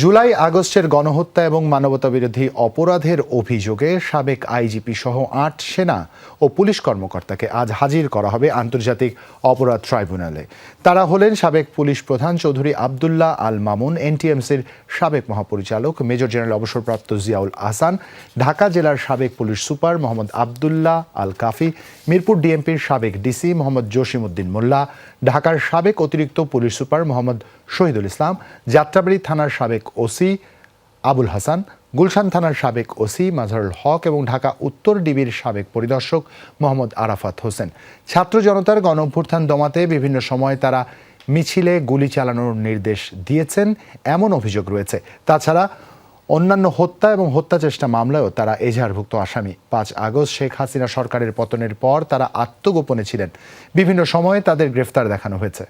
জুলাই আগস্টের গণহত্যা এবং মানবতাবিরোধী অপরাধের অভিযোগে সাবেক আইজিপি সহ আট সেনা ও পুলিশ কর্মকর্তাকে আজ হাজির করা হবে আন্তর্জাতিক অপরাধ ট্রাইব্যুনালে। তারা হলেন সাবেক পুলিশ প্রধান চৌধুরী আবদুল্লাহ আল মামুন, এনটিএমসির সাবেক মহাপরিচালক, মেজর জেনারেল অবসরপ্রাপ্ত জিয়াউল আহসান, ঢাকা জেলার সাবেক পুলিশ সুপার মোহাম্মদ আবদুল্লাহ আল কাফি, মিরপুর ডিএমপির সাবেক ডিসি মোহাম্মদ জসিমউদ্দিন মোল্লা, ঢাকার সাবেক অতিরিক্ত পুলিশ সুপার মোহাম্মদ শহীদুল ইসলাম, যাত্রাবাড়ি থানার সাবেক ওসি আবুল হাসান, গুলশান থানার সাবেক ওসি মাজহারুল হক এবং ঢাকা উত্তর ডিবির সাবেক পরিদর্শক মোহাম্মদ আরাফাত হোসেন। ছাত্র জনতার গণ অভ্যুত্থান দমাতে বিভিন্ন সময় তারা মিছিলে গুলি চালানোর নির্দেশ দিয়েছেন, এমন অভিযোগ রয়েছে। তাছাড়া অন্যান্য হত্যা এবং হত্যা চেষ্টা মামলায়ও তারা এজাহারভুক্ত আসামি। পাঁচ আগস্ট শেখ হাসিনা সরকারের পতনের পর তারা আত্মগোপনে ছিলেন। বিভিন্ন সময়ে তাদের গ্রেফতার দেখানো হয়েছে।